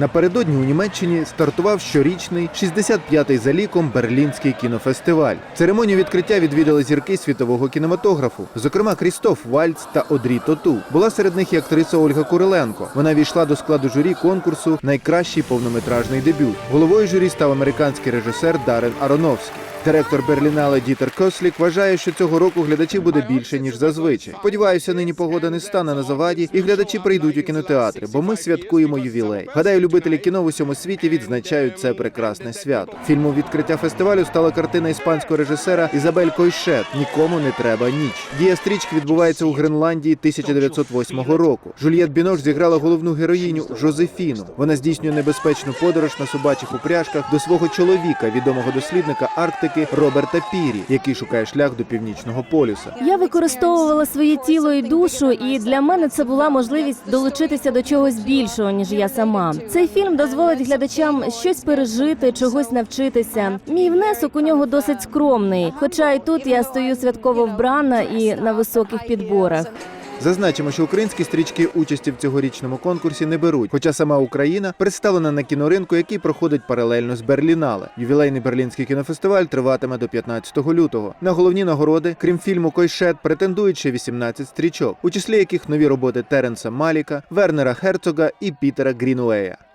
Напередодні у Німеччині стартував щорічний 65-й за ліком Берлінський кінофестиваль. Церемонію відкриття відвідали зірки світового кінематографу, зокрема Крістоф Вальц та Одрі Тоту. Була серед них і актриса Ольга Куриленко. Вона війшла до складу журі конкурсу Найкращий повнометражний дебют. Головою журі став американський режисер Дарен Аронофський. Директор Берлінале Дітер Кослік вважає, що цього року глядачів буде більше ніж зазвичай. Сподіваюся, нині погода не стане на заваді, і глядачі прийдуть у кінотеатри, бо ми святкуємо ювілей. Гадаю, любителі кіно в усьому світі відзначають це прекрасне свято. Фільмом відкриття фестивалю стала картина іспанського режисера Ізабель Койшет Нікому не треба ніч. Дія стрічки відбувається у Гренландії 1908 року. Жульєт Бінош зіграла головну героїню Жозефіну. Вона здійснює небезпечну подорож на собачих упряжках до свого чоловіка, відомого дослідника Арктики Роберта Пірі, який шукає шлях до північного полюса. Я використовувала своє тіло і душу, і для мене це була можливість долучитися до чогось більшого, ніж я сама. Цей фільм дозволить глядачам щось пережити, чогось навчитися. Мій внесок у нього досить скромний, хоча і тут я стою святково вбрана і на високих підборах. Зазначимо, що українські стрічки участі в цьогорічному конкурсі не беруть, хоча сама Україна представлена на кіноринку, який проходить паралельно з Берлінале. Ювілейний берлінський кінофестиваль триватиме до 15 лютого. На головні нагороди, крім фільму Койшет, претендують ще 18 стрічок, у числі яких нові роботи Теренса Маліка, Вернера Херцога і Пітера Грінуея.